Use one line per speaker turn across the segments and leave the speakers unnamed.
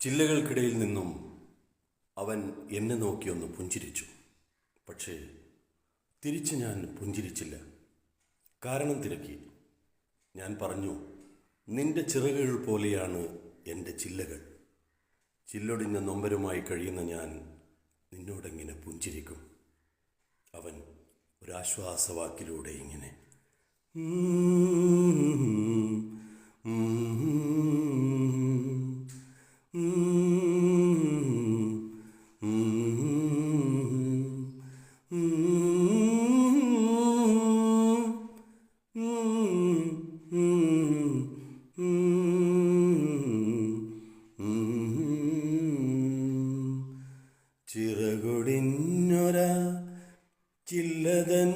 ചില്ലകൾക്കിടയിൽ നിന്നും അവൻ എന്നെ നോക്കിയൊന്ന് പുഞ്ചിരിച്ചു. പക്ഷേ തിരിച്ച് ഞാൻ പുഞ്ചിരിച്ചില്ല. കാരണം തിരക്കി. ഞാൻ പറഞ്ഞു നിന്റെ ചിറകുകൾ പോലെയാണ് എന്റെ ചില്ലകൾ. ചില്ലൊടിഞ്ഞ നൊമ്പരുമായി കഴിയുന്ന ഞാൻ നിന്നോടെങ്ങനെ പുഞ്ചിരിക്കും? അവൻ ഒരാശ്വാസവാക്കിലൂടെ ഇങ്ങനെ ചിറകൊടിഞ്ഞൊര ചില്ലതൻ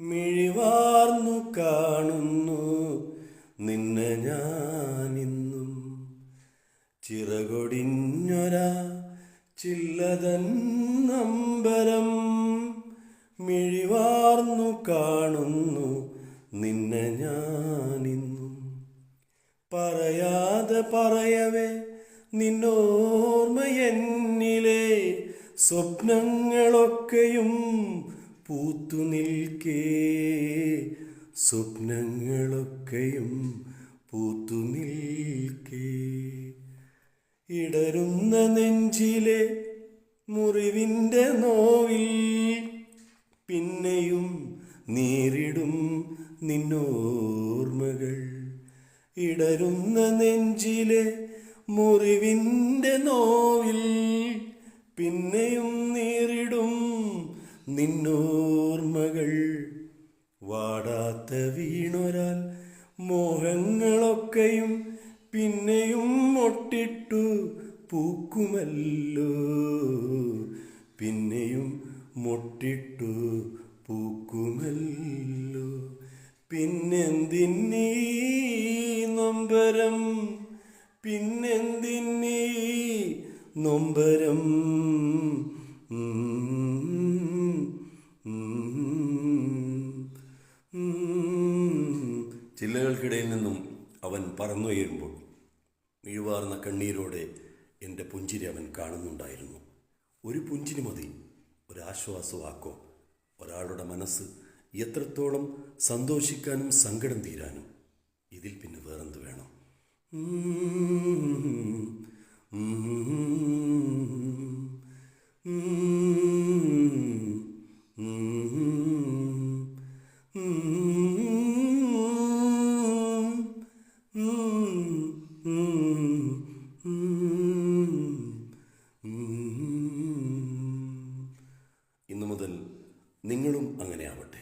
മിഴിവാർന്നു കാണുന്നു. നിന്നെ ഞാനിന്നും ചിറകൊടിഞ്ഞൊര ചില്ലതൻ മിഴിവാർന്നു കാണുന്നു. നിന്നെ ഞാനിന്നും. പറയാതെ പറയവേ നിന്നോർമ്മ എന്നിലെ സ്വപ്നങ്ങളൊക്കെയും പൂത്തു നിൽക്കേ. സ്വപ്നങ്ങളൊക്കെയും പൂത്തു നിൽക്കേ. ഇടരുന്ന നെഞ്ചിലെ മുറിവിന്റെ നോവിൽ പിന്നെയും നേരിടും നിന്നോർമ്മകൾ. ഇടരുന്ന നെഞ്ചിലെ മുറിവിന്റെ നോവിൽ പിന്നെയും നേരിടും നിന്നോർമ്മകൾ. വാടാത്ത വീണൊരാൽ മോഹങ്ങളൊക്കെയും പിന്നെയും മൊട്ടിട്ടു പൂക്കുമല്ലോ. പിന്നെയും മൊട്ടിട്ടു പൂക്കുമല്ലോ. പിന്നെന്തിന്നീ നൊമ്പരം? പിന്നെന്തിന്നീ നൊമ്പരം. ചില്ലകൾക്കിടയിൽ നിന്നും അവൻ പറന്നുയരുമ്പോൾ മിഴിവാർന്ന കണ്ണീരോടെ എന്റെ പുഞ്ചിരി അവൻ കാണുന്നുണ്ടായിരുന്നു. ഒരു പുഞ്ചിരി മതി. ഒരാശ്വാസവാക്കോ ഒരാളുടെ മനസ്സ് എത്രത്തോളം സന്തോഷിക്കാനും സങ്കടം തീരാനും? ഇതിൽ പിന്നെ വേറെന്ത് വേണം? നിങ്ങളും അങ്ങനെ ആവട്ടെ